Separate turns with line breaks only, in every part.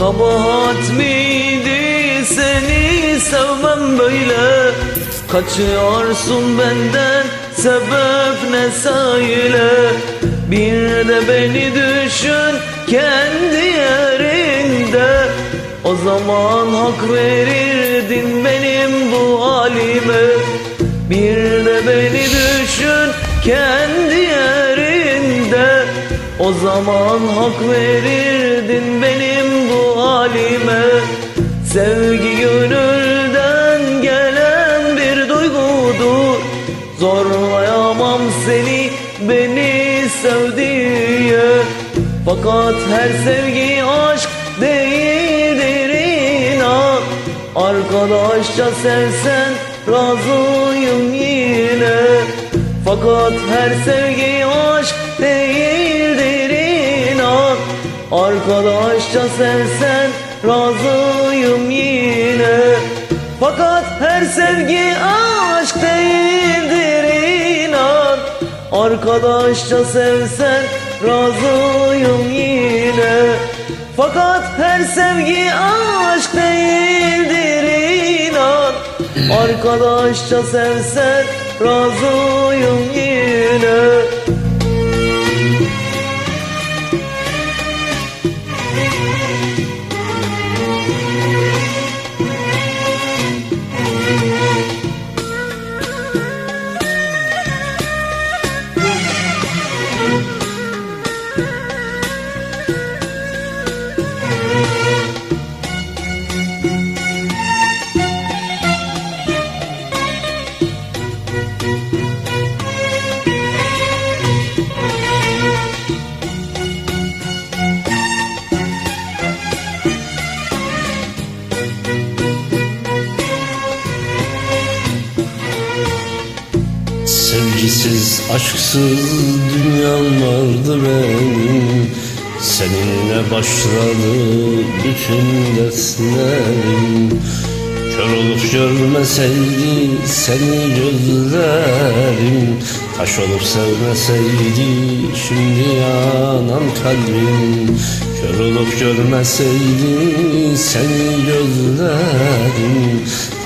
Kabahat miydi seni sevmem böyle? Kaçıyorsun benden sebep ne söyle Bir de beni düşün kendi yerinde. O zaman hak verirdin benim bu halime. Bir de beni düşün kendi yerinde O zaman hak verirdin benim bu halime. Sevgi gönülden gelen bir duygudur. Zorlayamam seni beni sev diye Fakat her sevgi aşk değildir inan. Arkadaşça sevsen razıyım yine. Fakat her sevgi aşk inan Arkadaşça sevsen razıyım yine. Fakat her sevgi aşk değildir inan. Arkadaşça sevsen razıyım yine. Fakat her sevgi aşk değildir inan. Arkadaşça sevsen razıyım yine
Sevgisiz, aşksız dünyam vardı benim. Seninle başladı bütün dertlerim Kör olup görmeseydi seni gözlerim. Taş olup sevmeseydi şimdi yanan kalbim. Kör olup görmeseydi seni gözlerim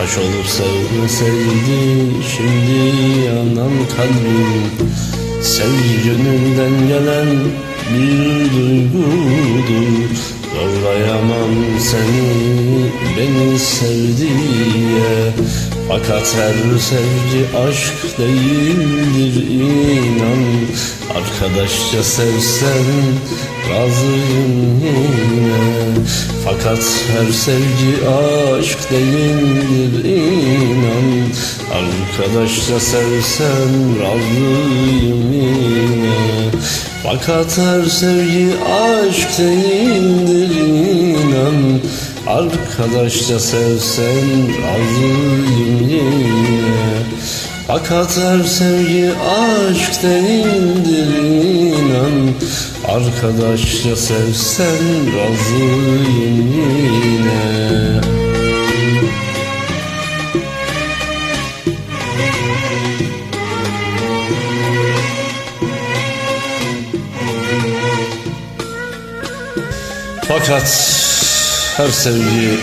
Taş olup sevmeseydi şimdi yanan kalbim. Sevgi gönülden gelen bir duygudur. Zorlayamam seni beni sevdiye Fakat her sevgi aşk değildir inan. Arkadaşça sevsen razıyım yine. Fakat her sevgi aşk değildir inan. Arkadaşça sevsen razıyım yine. Fakat her sevgi aşk değildir inan Arkadaşça sevsen razıyım yine. Fakat her sevgi aşk değildir inan. Arkadaşça sevsen razıyım yine. Fakat her sevgi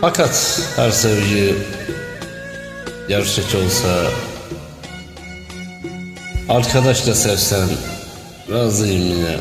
Fakat her sevgi Gerçek olsa Arkadaşla sevsen Razıyım yine